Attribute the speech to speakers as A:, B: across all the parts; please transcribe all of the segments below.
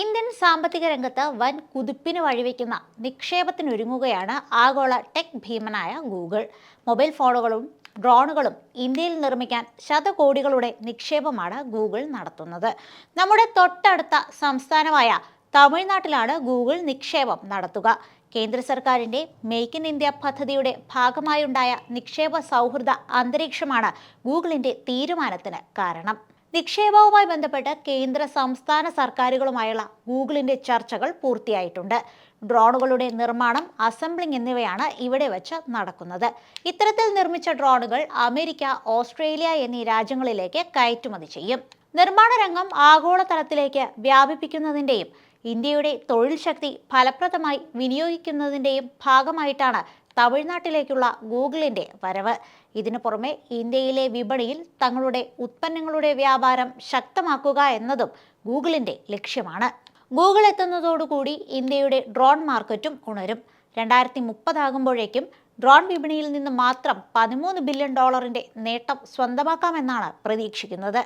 A: Indian സാമ്പത്തിക രംഗത്ത് വൻ കുതിപ്പിന് വഴിവെക്കുന്ന നിക്ഷേപത്തിനൊരുങ്ങുകയാണ് ആഗോള ടെക് ഭീമനായ ഗൂഗിൾ. മൊബൈൽ ഫോണുകളും ഡ്രോണുകളും ഇന്ത്യയിൽ നിർമ്മിക്കാൻ ശതകോടികളുടെ നിക്ഷേപമാണ് ഗൂഗിൾ നടത്തുന്നത്. നമ്മുടെ തൊട്ടടുത്ത സംസ്ഥാനമായ തമിഴ്നാട്ടിലാണ് ഗൂഗിൾ നിക്ഷേപം നടത്തുക. കേന്ദ്ര സർക്കാരിന്റെ മേക്ക് ഇൻ ഇന്ത്യ പദ്ധതിയുടെ ഭാഗമായുണ്ടായ നിക്ഷേപ സൗഹൃദ അന്തരീക്ഷമാണ് ഗൂഗിളിന്റെ തീരുമാനത്തിന് കാരണം. നിക്ഷേപവുമായി ബന്ധപ്പെട്ട് കേന്ദ്ര സംസ്ഥാന സർക്കാരുകളുമായുള്ള ഗൂഗിളിന്റെ ചർച്ചകൾ പൂർത്തിയായിട്ടുണ്ട്. ഡ്രോണുകളുടെ നിർമ്മാണം അസംബ്ലിംഗ് എന്നിവയാണ് ഇവിടെ വെച്ച് നടക്കുന്നത്. ഇത്തരത്തിൽ നിർമ്മിച്ച ഡ്രോണുകൾ അമേരിക്ക ഓസ്ട്രേലിയ എന്നീ രാജ്യങ്ങളിലേക്ക് കയറ്റുമതി ചെയ്യും. നിർമ്മാണ രംഗം ആഗോളതലത്തിലേക്ക് വ്യാപിപ്പിക്കുന്നതിന്റെയും ഇന്ത്യയുടെ തൊഴിൽ ശക്തി ഫലപ്രദമായി വിനിയോഗിക്കുന്നതിന്റെയും ഭാഗമായിട്ടാണ് തമിഴ്നാട്ടിലേക്കുള്ള ഗൂഗിളിന്റെ വരവ്. ഇതിനു പുറമെ ഇന്ത്യയിലെ വിപണിയിൽ തങ്ങളുടെ ഉത്പന്നങ്ങളുടെ വ്യാപാരം ശക്തമാക്കുക എന്നതും ഗൂഗിളിന്റെ ലക്ഷ്യമാണ്. ഗൂഗിൾ എത്തുന്നതോടുകൂടി ഇന്ത്യയുടെ ഡ്രോൺ മാർക്കറ്റും ഉണരും. രണ്ടായിരത്തി മുപ്പതാകുമ്പോഴേക്കും ഡ്രോൺ വിപണിയിൽ നിന്ന് മാത്രം പതിമൂന്ന് ബില്യൺ ഡോളറിന്റെ നേട്ടം സ്വന്തമാക്കാമെന്നാണ് പ്രതീക്ഷിക്കുന്നത്.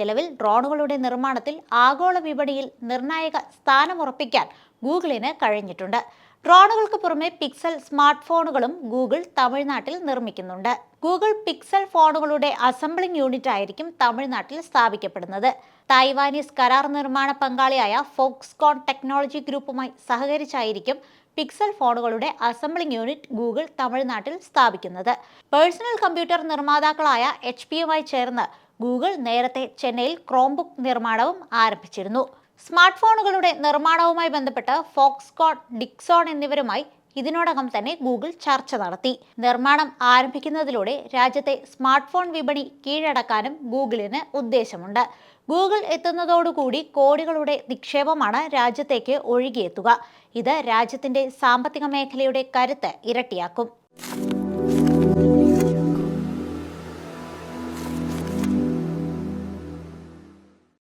A: നിലവിൽ ഡ്രോണുകളുടെ നിർമ്മാണത്തിൽ ആഗോള വിപണിയിൽ നിർണായക സ്ഥാനമുറപ്പിക്കാൻ ഗൂഗിളിന് കഴിഞ്ഞിട്ടുണ്ട്. ഡ്രോണുകൾക്ക് പുറമെ പിക്സൽ സ്മാർട്ട് ഫോണുകളും ഗൂഗിൾ തമിഴ്നാട്ടിൽ നിർമ്മിക്കുന്നുണ്ട്. ഗൂഗിൾ പിക്സൽ ഫോണുകളുടെ അസംബ്ലിംഗ് യൂണിറ്റ് ആയിരിക്കും തമിഴ്നാട്ടിൽ സ്ഥാപിക്കപ്പെടുന്നത്. തായ്വാനീസ് കരാർ നിർമ്മാണ പങ്കാളിയായ ഫോക്സ്കോൺ ടെക്നോളജി ഗ്രൂപ്പുമായി സഹകരിച്ചായിരിക്കും പിക്സൽ ഫോണുകളുടെ അസംബ്ലിംഗ് യൂണിറ്റ് ഗൂഗിൾ തമിഴ്നാട്ടിൽ സ്ഥാപിക്കുന്നത്. പേഴ്സണൽ കമ്പ്യൂട്ടർ നിർമ്മാതാക്കളായ എച്ച് പിയുമായി ചേർന്ന് ഗൂഗിൾ നേരത്തെ ചെന്നൈയിൽ ക്രോംബുക്ക് നിർമ്മാണവും ആരംഭിച്ചിരുന്നു. സ്മാർട്ട് ഫോണുകളുടെ നിർമ്മാണവുമായി ബന്ധപ്പെട്ട് ഫോക്സ്കോൺ ഡിക്സോൺ എന്നിവരുമായി ഇതിനോടകം തന്നെ ഗൂഗിൾ ചർച്ച നടത്തി. നിർമ്മാണം ആരംഭിക്കുന്നതിലൂടെ രാജ്യത്തെ സ്മാർട്ട് ഫോൺ വിപണി കീഴടക്കാനും ഗൂഗിളിന് ഉദ്ദേശമുണ്ട്. ഗൂഗിൾ എത്തുന്നതോടുകൂടി കോടികളുടെ നിക്ഷേപമാണ് രാജ്യത്തേക്ക് ഒഴുകിയെത്തുക. ഇത് രാജ്യത്തിന്റെ സാമ്പത്തിക മേഖലയുടെ കരുത്ത് ഇരട്ടിയാക്കും.